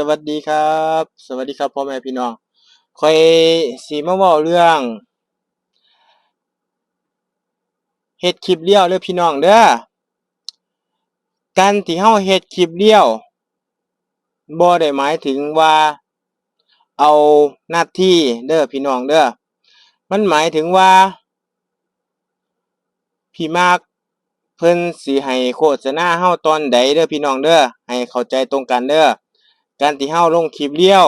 สวัสดีครับ สวัสดีครับพ่อแม่พี่น้องคอยสีมาเว้าเรื่องเฮ็ดคลิปเลี้ยวเด้อพี่น้องเด้อการที่เฮาเฮ็ดคลิปเลี้ยวบ่ได้หมายถึงว่าเอาหน้าที่เด้อพี่น้องเด้อมันหมายถึงว่าพี่มากเพิ่นสิให้โฆษณาเฮาตอนใดเด้อพี่น้องเด้อให้เข้าใจตรงกันเด้อ การที่เฮาลงคลิปเลี้ยว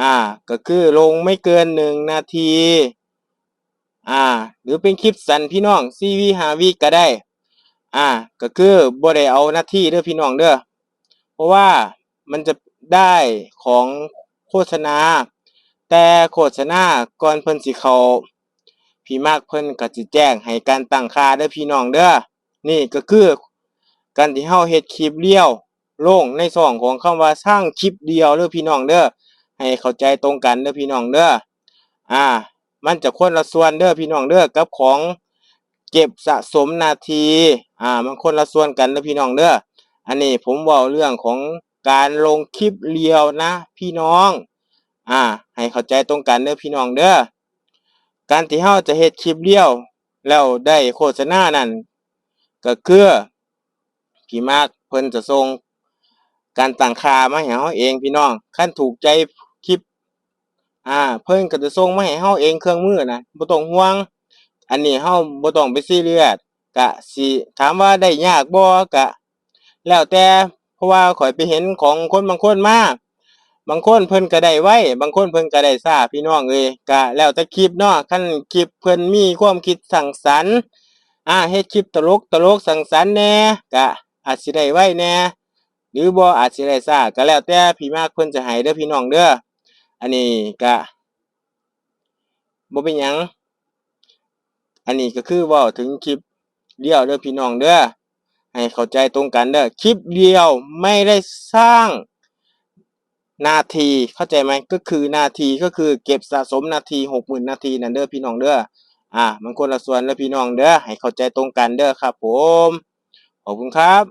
อ่า ก็คือลงไม่เกินหนึ่งนาที อ่า หรือเป็นคลิปสั้นพี่น้อง4วิ5วิก็ได้ อ่า ก็คือบ่ได้เอาหน้าที่เด้อพี่น้องเด้อ เพราะว่ามันจะได้ของโฆษณา แต่โฆษณาก่อนเพิ่นสิเขาพี่มากเพิ่นก็สิแจ้งให้การตั้งค่าเด้อพี่น้องเด้อ นี่ก็คือการที่เฮาเฮ็ดคลิปเลี้ยว ลงในช่องของคำว่าสร้างคลิปเดียวเด้อพี่น้องเด้อให้เข้าใจตรงกันเด้อพี่น้องเด้ออ่า มันจะคนละส่วนเด้อพี่น้องเด้อกับของเก็บสะสมนาทีอ่ามันคนละส่วนกันเด้อพี่น้องเด้ออันนี้ผมว้าเรื่องของการลงคลิปเรียวนะ พี่น้อง อ่า ให้เข้าใจตรงกันเด้อพี่น้องเด้อการที่เฮาจะเฮ็ดคลิปเรียวแล้วได้โฆษณานั่นก็คือพี่มากเพิ่นจะส่ง การตั้งคามาให้เฮาเองพี่น้องคันถูกใจคลิป อ่า เพิ่นก็จะส่งมาให้เฮาเองเครื่องมือนะบ่ต้องห่วง อันนี้เฮาบ่ต้องไปซีเรียสก็สิถามว่าได้ยากบ่ก็แล้วแต่เพราะว่าข้อยไปเห็นของคนบางคนมาบางคนเพิ่นก็ได้ไว้ บางคนเพิ่นก็ได้ช้าพี่น้องเอ้ยก็แล้วแต่คลิปเนาะคันคลิปเพิ่นมีความคิดสร้างสรรค์อ่าเฮ็ดคลิปตลกตลกสร้างสรรค์แหน่ก็อาจสิได้ไว้แหน่ หรือบ่อาจสิได้ช้าก็แล้วแต่พี่มากเพิ่นจะให้เด้อพี่น้องเด้ออันนี้ก็บ่เป็นหยัง อันนี้ก็คือเว้าถึงคลิปเดียวเด้อพี่น้องเด้อให้เข้าใจตรงกันเด้อคลิปเดียวไม่ได้สร้างนาทีเข้าใจไหมก็คือนาทีก็คือเก็บสะสมนาที60,000นาทีนั่นเด้อพี่น้องเด้ออ่ามันคนละส่วนเด้อพี่น้องเด้อให้เข้าใจตรงกันเด้อครับผมขอบคุณครับ